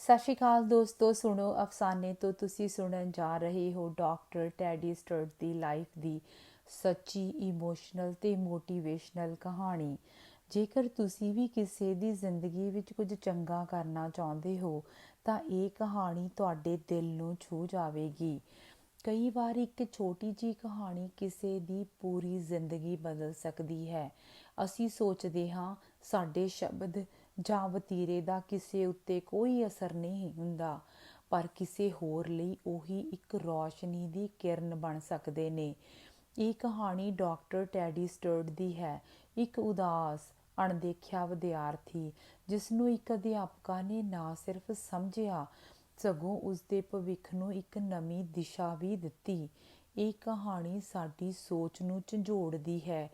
ਸਤਿ ਸ਼੍ਰੀ ਅਕਾਲ ਦੋਸਤੋ, ਸੁਣੋ ਅਫਸਾਨੇ ਤੋਂ। ਤੁਸੀਂ ਸੁਣਨ ਜਾ ਰਹੇ ਹੋ ਡਾਕਟਰ ਟੈਡੀ ਸਟਰਟ ਦੀ ਲਾਈਫ ਦੀ ਸੱਚੀ ਇਮੋਸ਼ਨਲ ਤੇ ਮੋਟੀਵੇਸ਼ਨਲ ਕਹਾਣੀ। ਜੇਕਰ ਤੁਸੀਂ ਵੀ ਕਿਸੇ ਦੀ ਜ਼ਿੰਦਗੀ ਵਿੱਚ ਕੁਝ ਚੰਗਾ ਕਰਨਾ ਚਾਹੁੰਦੇ ਹੋ, ਤਾਂ ਇਹ ਕਹਾਣੀ ਤੁਹਾਡੇ ਦਿਲ ਨੂੰ ਛੂ ਜਾਵੇਗੀ। ਕਈ ਵਾਰ ਇੱਕ ਛੋਟੀ ਜੀ ਕਹਾਣੀ ਕਿਸੇ ਦੀ ਪੂਰੀ ਜ਼ਿੰਦਗੀ ਬਦਲ ਸਕਦੀ ਹੈ। ਅਸੀਂ ਸੋਚਦੇ ਹਾਂ, ਸਾਡੇ ਸ਼ਬਦ ਜਾਂ ਵਤੀਰੇ ਦਾ ਕਿਸੇ ਉੱਤੇ ਕੋਈ ਅਸਰ ਨਹੀਂ ਹੁੰਦਾ, ਪਰ ਕਿਸੇ ਹੋਰ ਲਈ ਉਹੀ ਇੱਕ ਰੌਸ਼ਨੀ ਦੀ ਕਿਰਨ ਬਣ ਸਕਦੇ ਨੇ। ਇਹ ਕਹਾਣੀ ਡਾਕਟਰ ਟੈਡੀ ਸਟਰਡ ਦੀ ਹੈ। ਇੱਕ ਉਦਾਸ, ਅਣਦੇਖਿਆ ਵਿਦਿਆਰਥੀ, ਜਿਸ ਨੂੰ ਇੱਕ ਅਧਿਆਪਕਾ ਨੇ ਨਾ ਸਿਰਫ ਸਮਝਿਆ, ਸਗੋਂ ਉਸ ਦੇ ਭਵਿੱਖ ਨੂੰ ਇੱਕ ਨਵੀਂ ਦਿਸ਼ਾ ਵੀ ਦਿੱਤੀ। ਇਹ ਕਹਾਣੀ ਸਾਡੀ ਸੋਚ ਨੂੰ ਝੰਜੋੜਦੀ ਹੈ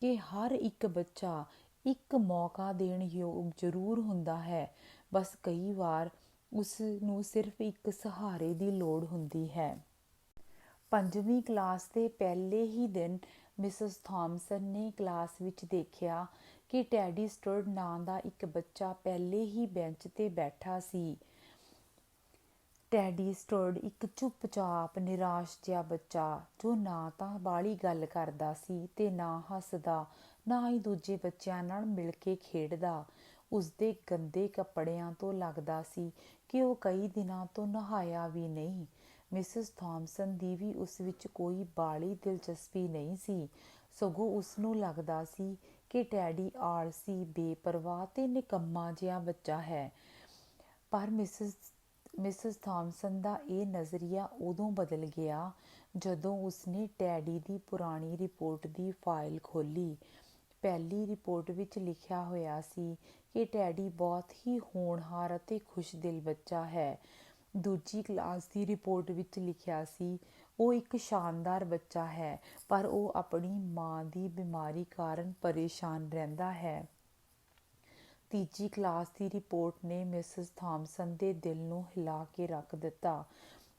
ਕਿ ਹਰ ਇੱਕ ਬੱਚਾ ਇੱਕ ਮੌਕਾ ਦੇਣ ਯੋਗ ਜ਼ਰੂਰ ਹੁੰਦਾ ਹੈ। ਬਸ ਕਈ ਵਾਰ ਉਸ ਨੂੰ ਸਿਰਫ ਇੱਕ ਸਹਾਰੇ ਦੀ ਲੋੜ ਹੁੰਦੀ ਹੈ। ਪੰਜਵੀਂ ਕਲਾਸ ਦੇ ਪਹਿਲੇ ਹੀ ਦਿਨ ਮਿਸਸ ਥਾਮਸਨ ਨੇ ਕਲਾਸ ਵਿੱਚ ਦੇਖਿਆ ਕਿ ਟੈਡੀ ਸਟਰਡ ਨਾਂ ਦਾ ਇੱਕ ਬੱਚਾ ਪਹਿਲੇ ਹੀ ਬੈਂਚ ਤੇ ਬੈਠਾ ਸੀ। ਟੈਡੀ ਸਟਰਡ ਇੱਕ ਚੁੱਪਚਾਪ, ਨਿਰਾਸ਼ ਜਿਹਾ ਬੱਚਾ, ਜੋ ਨਾ ਤਾਂ ਬਾਲੀ ਗੱਲ ਕਰਦਾ ਸੀ ਤੇ ਨਾ ਹੱਸਦਾ ਨਾ ਹੀ ਦੂਜੇ ਬੱਚਿਆਂ ਨਾਲ ਮਿਲ ਕੇ ਖੇਡਦਾ। ਉਸਦੇ ਗੰਦੇ ਕੱਪੜਿਆਂ ਤੋਂ ਲੱਗਦਾ ਸੀ ਕਿ ਉਹ ਕਈ ਦਿਨਾਂ ਤੋਂ ਨਹਾਇਆ ਵੀ ਨਹੀਂ। ਮਿਸਿਸ ਥਾਮਸਨ ਦੀ ਵੀ ਉਸ ਵਿੱਚ ਕੋਈ ਬਾਲੀ ਦਿਲਚਸਪੀ ਨਹੀਂ ਸੀ। ਸਗੋਂ ਉਸ ਨੂੰ ਲੱਗਦਾ ਸੀ ਕਿ ਟੈਡੀ ਆਲਸੀ, ਬੇਪਰਵਾਹ ਤੇ ਨਿਕੰਮਾ ਜਿਹਾ ਬੱਚਾ ਹੈ। ਪਰ ਮਿਸਿਸ ਮਿਸਿਸ ਥਾਮਸਨ ਦਾ ਇਹ ਨਜ਼ਰੀਆ ਉਦੋਂ ਬਦਲ ਗਿਆ ਜਦੋਂ ਉਸਨੇ ਟੈਡੀ ਦੀ ਪੁਰਾਣੀ ਰਿਪੋਰਟ ਦੀ ਫਾਈਲ ਖੋਲੀ ਪਹਿਲੀ ਰਿਪੋਰਟ ਵਿੱਚ ਲਿਖਿਆ ਹੋਇਆ ਸੀ ਕਿ ਟੈਡੀ ਬਹੁਤ ਹੀ ਹੋਣਹਾਰ ਅਤੇ ਖੁਸ਼ਦਿਲ ਬੱਚਾ ਹੈ। ਦੂਜੀ ਕਲਾਸ ਦੀ ਰਿਪੋਰਟ ਵਿੱਚ ਲਿਖਿਆ ਸੀ, ਉਹ ਇੱਕ ਸ਼ਾਨਦਾਰ ਬੱਚਾ ਹੈ, ਪਰ ਉਹ ਆਪਣੀ ਮਾਂ ਦੀ ਬਿਮਾਰੀ ਕਾਰਨ ਪਰੇਸ਼ਾਨ ਰਹਿੰਦਾ ਹੈ। ਤੀਜੀ ਕਲਾਸ ਦੀ ਰਿਪੋਰਟ ਨੇ ਮਿਸਿਸ ਥਾਮਸਨ ਦੇ ਦਿਲ ਨੂੰ ਹਿਲਾ ਕੇ ਰੱਖ ਦਿੱਤਾ।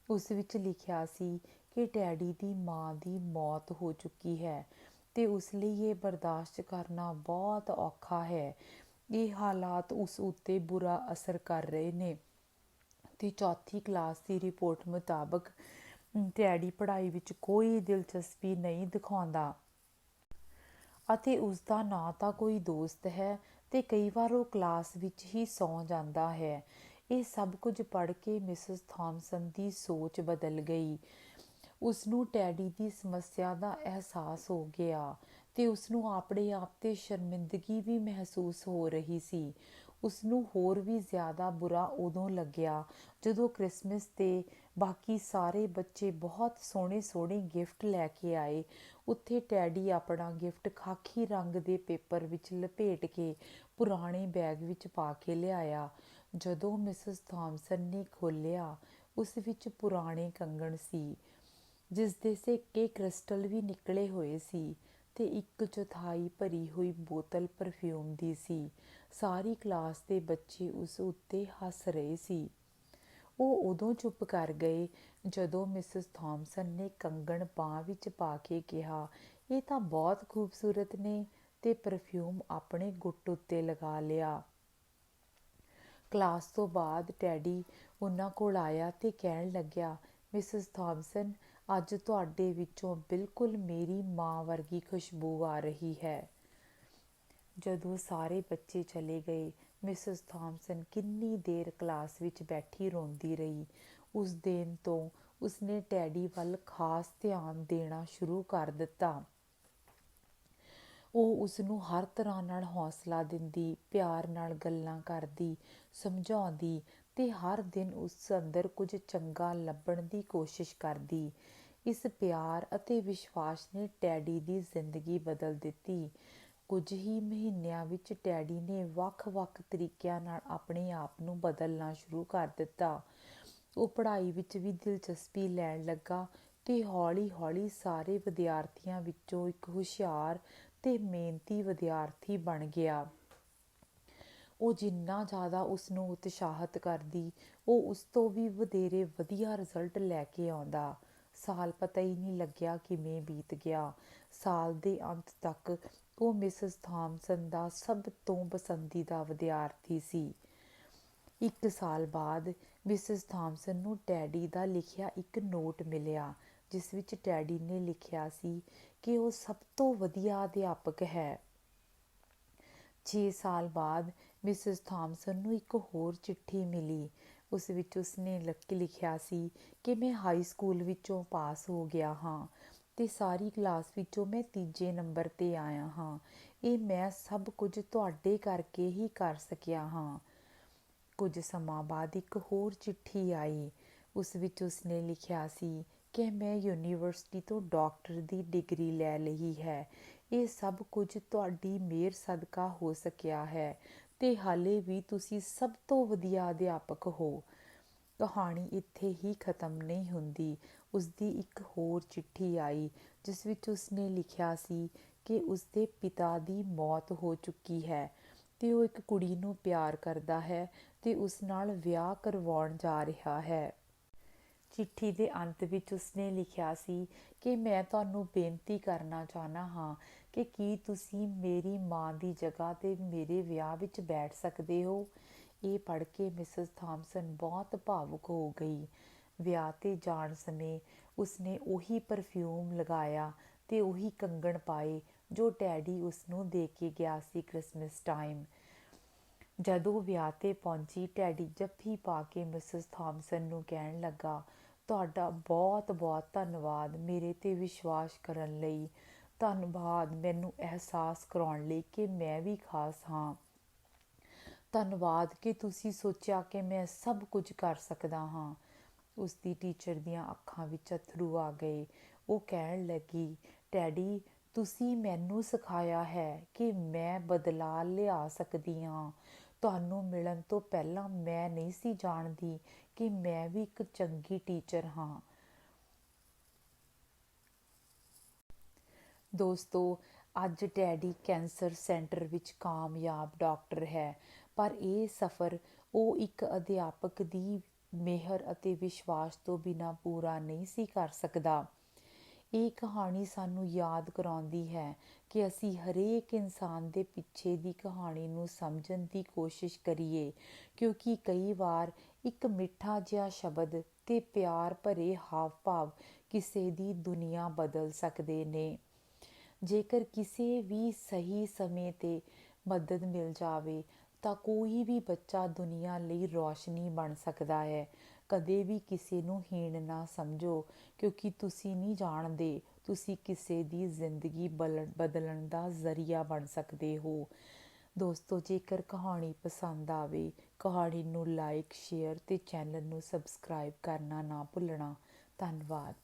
ਉਸ ਵਿੱਚ ਲਿਖਿਆ ਸੀ ਕਿ ਟੈਡੀ ਦੀ ਮਾਂ ਦੀ ਮੌਤ ਹੋ ਚੁੱਕੀ ਹੈ। ਤੇ ਉਸ ਲਈ ਇਹ ਬਰਦਾਸ਼ਤ ਕਰਨਾ ਬਹੁਤ ਔਖਾ ਹੈ। ਇਹ ਹਾਲਾਤ ਉਸ ਉੱਤੇ ਬੁਰਾ ਅਸਰ ਕਰ ਰਹੇ ਨੇ। ਤੇ ਚੌਥੀ ਕਲਾਸ ਦੀ ਰਿਪੋਰਟ ਮੁਤਾਬਕ ਡੈਡੀ ਪੜ੍ਹਾਈ ਵਿੱਚ ਕੋਈ ਦਿਲਚਸਪੀ ਨਹੀਂ ਦਿਖਾਉਂਦਾ। ਅਤੇ ਉਸ ਦਾ ਨਾ ਤਾਂ ਕੋਈ ਦੋਸਤ ਹੈ ਤੇ ਕਈ ਵਾਰ ਉਹ ਕਲਾਸ ਵਿੱਚ ਹੀ ਸੌਂ ਜਾਂਦਾ ਹੈ। ਇਹ ਸਭ ਕੁਝ ਪੜ੍ਹ ਕੇ ਮਿਸਿਸ ਥਾਮਸਨ ਦੀ ਸੋਚ ਬਦਲ ਗਈ। ਉਸ ਨੂੰ ਟੈਡੀ ਦੀ ਸਮੱਸਿਆ ਦਾ ਅਹਿਸਾਸ ਹੋ ਗਿਆ ਤੇ ਉਸ ਨੂੰ ਆਪਣੇ ਆਪ ਤੇ ਸ਼ਰਮਿੰਦਗੀ ਵੀ ਮਹਿਸੂਸ ਹੋ ਰਹੀ ਸੀ। ਉਸ ਨੂੰ ਹੋਰ ਵੀ ਜ਼ਿਆਦਾ ਬੁਰਾ ਉਦੋਂ ਲੱਗਿਆ ਜਦੋਂ ਕ੍ਰਿਸਮਸ ਤੇ ਬਾਕੀ ਸਾਰੇ ਬੱਚੇ ਬਹੁਤ ਸੋਹਣੇ ਸੋਹਣੇ ਗਿਫਟ ਲੈ ਕੇ ਆਏ। ਉੱਥੇ ਟੈਡੀ ਆਪਣਾ ਗਿਫਟ ਖਾਕੀ ਰੰਗ ਦੇ ਪੇਪਰ ਵਿੱਚ ਲਪੇਟ ਕੇ ਪੁਰਾਣੇ ਬੈਗ ਵਿੱਚ ਪਾ ਕੇ ਲਿਆਇਆ। ਜਦੋਂ ਮਿਸਸ ਥਾਮਸਨ ਨੇ ਖੋਲ੍ਹਿਆ, ਉਸ ਵਿੱਚ ਪੁਰਾਣੇ ਕੰਗਣ ਸੀ। ਜਿਸ ਦੇ ਸਿੱਕੇ ਕ੍ਰਿਸਟਲ ਵੀ ਨਿਕਲੇ ਹੋਏ ਸੀ ਤੇ ਇੱਕ ਚੌਥਾਈ ਭਰੀ ਹੋਈ ਬੋਤਲ ਪਰਫਿਊਮ ਦੀ ਸੀ। ਸਾਰੀ ਕਲਾਸ ਦੇ ਬੱਚੇ ਉਸ ਉੱਤੇ ਹੱਸ ਰਹੇ ਸੀ। ਉਹ ਉਦੋਂ ਚੁੱਪ ਕਰ ਗਏ ਜਦੋਂ ਮਿਸਿਸ ਥਾਮਸਨ ਨੇ ਕੰਗਣ ਬਾਹ ਵਿੱਚ ਪਾ ਕੇ ਕਿਹਾ, ਇਹ ਤਾਂ ਬਹੁਤ ਖੂਬਸੂਰਤ ਨੇ ਤੇ ਪਰਫਿਊਮ ਆਪਣੇ ਗੁੱਟ ਉੱਤੇ ਲਗਾ ਲਿਆ। ਕਲਾਸ ਤੋਂ ਬਾਅਦ ਟੈਡੀ ਉਹਨਾਂ ਕੋਲ ਆਇਆ ਤੇ ਕਹਿਣ ਲੱਗਿਆ ਮਿਸਿਸ ਥਾਮਸਨ, ਅੱਜ ਤੁਹਾਡੇ ਵਿੱਚੋਂ ਬਿਲਕੁਲ ਮੇਰੀ ਮਾਂ ਵਰਗੀ ਖੁਸ਼ਬੂ ਆ ਰਹੀ ਹੈ। ਜਦੋਂ ਸਾਰੇ ਬੱਚੇ ਚਲੇ ਗਏ, ਮਿਸਿਸ ਥਾਮਸਨ ਕਿੰਨੀ ਦੇਰ ਕਲਾਸ ਵਿੱਚ ਬੈਠੀ ਰੋਂਦੀ ਰਹੀ। ਉਸ ਦਿਨ ਤੋਂ ਉਸਨੇ ਟੈਡੀ ਵੱਲ ਖਾਸ ਧਿਆਨ ਦੇਣਾ ਸ਼ੁਰੂ ਕਰ ਦਿੱਤਾ। ਉਹ ਉਸ ਨੂੰ ਹਰ ਤਰ੍ਹਾਂ ਨਾਲ ਹੌਸਲਾ ਦਿੰਦੀ, ਪਿਆਰ ਨਾਲ ਗੱਲਾਂ ਕਰਦੀ, ਸਮਝਾਉਂਦੀ ਤੇ ਹਰ ਦਿਨ ਉਸ ਅੰਦਰ ਕੁਝ ਚੰਗਾ ਲੱਭਣ ਦੀ ਕੋਸ਼ਿਸ਼ ਕਰਦੀ। ਇਸ ਪਿਆਰ ਅਤੇ ਵਿਸ਼ਵਾਸ ਨੇ ਟੈਡੀ ਦੀ ਜ਼ਿੰਦਗੀ ਬਦਲ ਦਿੱਤੀ। ਕੁਝ ਹੀ ਮਹੀਨਿਆਂ ਵਿੱਚ ਟੈਡੀ ਨੇ ਵੱਖ-ਵੱਖ ਤਰੀਕਿਆਂ ਨਾਲ ਆਪਣੇ ਆਪ ਨੂੰ ਬਦਲਣਾ ਸ਼ੁਰੂ ਕਰ ਦਿੱਤਾ। ਉਹ ਪੜ੍ਹਾਈ ਵਿੱਚ ਵੀ ਦਿਲਚਸਪੀ ਲੈਣ ਲੱਗਾ ਤੇ ਹੌਲੀ-ਹੌਲੀ ਸਾਰੇ ਵਿਦਿਆਰਥੀਆਂ ਵਿੱਚੋਂ ਇੱਕ ਹੁਸ਼ਿਆਰ ਤੇ ਮਿਹਨਤੀ ਵਿਦਿਆਰਥੀ ਬਣ ਗਿਆ। ਉਹ ਜਿੰਨਾ ਜ਼ਿਆਦਾ ਉਸ ਨੂੰ ਉਤਸ਼ਾਹਿਤ ਕਰਦੀ, ਉਹ ਉਸ ਤੋਂ ਵੀ ਵਧੇਰੇ ਵਧੀਆ ਰਿਜ਼ਲਟ ਲੈ ਕੇ ਆਉਂਦਾ। ਸਾਲ ਪਤਾ ਹੀ ਨਹੀਂ ਲੱਗਿਆ ਕਿਵੇਂ ਬੀਤ ਗਿਆ। ਸਾਲ ਦੇ ਅੰਤ ਤੱਕ ਉਹ ਮਿਸਿਸ ਥਾਮਸਨ ਦਾ ਸਭ ਤੋਂ ਪਸੰਦੀਦਾ ਵਿਦਿਆਰਥੀ ਸੀ। ਇੱਕ ਸਾਲ ਬਾਅਦ ਮਿਸਿਸ ਥਾਮਸਨ ਨੂੰ ਟੈਡੀ ਦਾ ਲਿਖਿਆ ਇੱਕ ਨੋਟ ਮਿਲਿਆ, ਜਿਸ ਵਿੱਚ ਟੈਡੀ ਨੇ ਲਿਖਿਆ ਸੀ ਕਿ ਉਹ ਸਭ ਤੋਂ ਵਧੀਆ ਅਧਿਆਪਕ ਹੈ। 6 ਸਾਲ ਬਾਅਦ ਮਿਸਿਸ ਥਾਮਸਨ ਨੂੰ ਇੱਕ ਹੋਰ ਚਿੱਠੀ ਮਿਲੀ। ਉਸ ਵਿੱਚ ਉਸਨੇ ਲੱਕ, ਲਿਖਿਆ ਸੀ ਕਿ ਮੈਂ ਹਾਈ ਸਕੂਲ ਵਿੱਚੋਂ ਪਾਸ ਹੋ ਗਿਆ ਹਾਂ ਤੇ ਸਾਰੀ ਕਲਾਸ ਵਿੱਚੋਂ ਮੈਂ ਤੀਜੇ ਨੰਬਰ ਤੇ ਆਇਆ ਹਾਂ। ਇਹ ਮੈਂ ਸਭ ਕੁਝ ਤੁਹਾਡੇ ਕਰਕੇ ਹੀ ਕਰ ਸਕਿਆ ਹਾਂ। ਕੁਝ ਸਮਾਂ ਬਾਅਦ ਇੱਕ ਹੋਰ ਚਿੱਠੀ ਆਈ। ਉਸ ਵਿੱਚ ਉਸਨੇ ਲਿਖਿਆ ਸੀ ਕਿ ਮੈਂ ਯੂਨੀਵਰਸਿਟੀ ਤੋਂ ਡਾਕਟਰ ਦੀ ਡਿਗਰੀ ਲੈ ਲਈ ਹੈ। ਇਹ ਸਭ ਕੁਝ ਤੁਹਾਡੀ ਮਿਹਰ ਸਦਕਾ ਹੋ ਸਕਿਆ ਹੈ। ਤੇ ਹਾਲੇ ਵੀ ਤੁਸੀਂ ਸਭ ਤੋਂ ਵਧੀਆ ਅਧਿਆਪਕ ਹੋ। ਕਹਾਣੀ ਇੱਥੇ ਹੀ ਖਤਮ ਨਹੀਂ ਹੁੰਦੀ। ਉਸ ਦੀ ਇੱਕ ਹੋਰ ਚਿੱਠੀ ਆਈ, ਜਿਸ ਵਿੱਚ ਉਸਨੇ ਲਿਖਿਆ ਸੀ ਕਿ ਉਸਦੇ ਪਿਤਾ ਦੀ ਮੌਤ ਹੋ ਚੁੱਕੀ ਹੈ ਤੇ ਉਹ ਇੱਕ ਕੁੜੀ ਨੂੰ ਪਿਆਰ ਕਰਦਾ ਹੈ ਤੇ ਉਸ ਨਾਲ ਵਿਆਹ ਕਰਵਾਉਣ ਜਾ ਰਿਹਾ ਹੈ। ਚਿੱਠੀ ਦੇ ਅੰਤ ਵਿੱਚ ਉਸਨੇ ਲਿਖਿਆ ਸੀ ਕਿ ਮੈਂ ਤੁਹਾਨੂੰ ਬੇਨਤੀ ਕਰਨਾ ਚਾਹਨਾ ਹਾਂ ਕਿ ਕੀ ਤੁਸੀਂ ਮੇਰੀ ਮਾਂ ਦੀ ਜਗ੍ਹਾ ਤੇ ਮੇਰੇ ਵਿਆਹ ਵਿੱਚ ਬੈਠ ਸਕਦੇ ਹੋ? ਇਹ ਪੜ੍ਹ ਕੇ ਮਿਸਸ ਥਾਮਸਨ ਬਹੁਤ ਭਾਵੁਕ ਹੋ ਗਈ। ਵਿਆਹ ਤੇ ਜਾਣ ਸਮੇਂ ਉਸਨੇ ਉਹੀ ਪਰਫਿਊਮ ਲਗਾਇਆ ਤੇ ਉਹੀ ਕੰਗਣ ਪਾਏ ਜੋ ਟੈਡੀ ਉਸ ਨੂੰ ਦੇ ਕੇ ਗਿਆ ਸੀ ਕ੍ਰਿਸਮਸ ਟਾਈਮ ਜਦੋਂ ਵਿਆਹ ਤੇ ਪਹੁੰਚੀ ਟੈਡੀ ਜੱਫੀ ਪਾ ਕੇ ਮਿਸਸ ਥਾਮਸਨ ਨੂੰ ਕਹਿਣ ਲੱਗਾ, ਤੁਹਾਡਾ ਬਹੁਤ-ਬਹੁਤ ਧੰਨਵਾਦ ਮੇਰੇ ਤੇ ਵਿਸ਼ਵਾਸ ਕਰਨ ਲਈ। ਧੰਨਵਾਦ ਮੈਨੂੰ ਅਹਿਸਾਸ ਕਰਾਉਣ ਲਈ ਕਿ ਮੈਂ ਵੀ ਖਾਸ ਹਾਂ। ਧੰਨਵਾਦ ਕਿ ਤੁਸੀਂ ਸੋਚਿਆ ਕਿ ਮੈਂ ਸਭ ਕੁਝ ਕਰ ਸਕਦਾ ਹਾਂ। ਉਸ ਦੀ ਟੀਚਰ ਦੀਆਂ ਅੱਖਾਂ ਵਿੱਚ ਅਥਰੂ ਆ ਗਏ। ਉਹ ਕਹਿਣ ਲੱਗੀ ਟੈਡੀ ਤੁਸੀਂ ਮੈਨੂੰ ਸਿਖਾਇਆ ਹੈ ਕਿ ਮੈਂ ਬਦਲਾਅ ਲਿਆ ਸਕਦੀ ਹਾਂ। ਤੁਹਾਨੂੰ ਮਿਲਣ ਤੋਂ ਪਹਿਲਾਂ ਮੈਂ ਨਹੀਂ ਸੀ ਜਾਣਦੀ ਕਿ ਮੈਂ ਵੀ ਇੱਕ ਚੰਗੀ ਟੀਚਰ ਹਾਂ। ਦੋਸਤੋ, ਅੱਜ ਟੈਡੀ ਕੈਂਸਰ ਸੈਂਟਰ ਵਿੱਚ ਕਾਮਯਾਬ ਡਾਕਟਰ ਹੈ, ਪਰ ਇਹ ਸਫ਼ਰ ਉਹ ਇੱਕ ਅਧਿਆਪਕ ਦੀ ਮਿਹਰ ਅਤੇ ਵਿਸ਼ਵਾਸ ਤੋਂ ਬਿਨਾਂ ਪੂਰਾ ਨਹੀਂ ਸੀ ਕਰ ਸਕਦਾ। ਇਹ ਕਹਾਣੀ ਸਾਨੂੰ ਯਾਦ ਕਰਾਉਂਦੀ ਹੈ ਕਿ ਅਸੀਂ ਹਰੇਕ ਇਨਸਾਨ ਦੇ ਪਿੱਛੇ ਦੀ ਕਹਾਣੀ ਨੂੰ ਸਮਝਣ ਦੀ ਕੋਸ਼ਿਸ਼ ਕਰੀਏ, ਕਿਉਂਕਿ ਕਈ ਵਾਰ ਇੱਕ ਮਿੱਠਾ ਜਿਹਾ ਸ਼ਬਦ ਤੇ ਪਿਆਰ ਭਰੇ ਹਾਵ-ਭਾਵ ਕਿਸੇ ਦੀ ਦੁਨੀਆ ਬਦਲ ਸਕਦੇ ਨੇ। ਜੇਕਰ ਕਿਸੇ ਵੀ ਸਹੀ ਸਮੇਂ ਤੇ ਮਦਦ ਮਿਲ ਜਾਵੇ, ਤਾਂ ਕੋਈ ਵੀ ਬੱਚਾ ਦੁਨੀਆ ਲਈ ਰੋਸ਼ਨੀ ਬਣ ਸਕਦਾ ਹੈ। ਕਦੇ ਵੀ ਕਿਸੇ ਨੂੰ ਹੀਣ ਨਾ ਸਮਝੋ, ਕਿਉਂਕਿ ਤੁਸੀਂ ਨਹੀਂ ਜਾਣਦੇ, ਤੁਸੀਂ ਕਿਸੇ ਦੀ ਜ਼ਿੰਦਗੀ ਬਦਲਣ ਦਾ ਜ਼ਰੀਆ ਬਣ ਸਕਦੇ ਹੋ। ਦੋਸਤੋ, ਜੇਕਰ ਕਹਾਣੀ ਪਸੰਦ ਆਵੇ, ਕਹਾਣੀ ਨੂੰ ਲਾਈਕ ਸ਼ੇਅਰ ਤੇ ਚੈਨਲ ਨੂੰ ਸਬਸਕ੍ਰਾਈਬ ਕਰਨਾ ਨਾ ਭੁੱਲਣਾ। ਧੰਨਵਾਦ।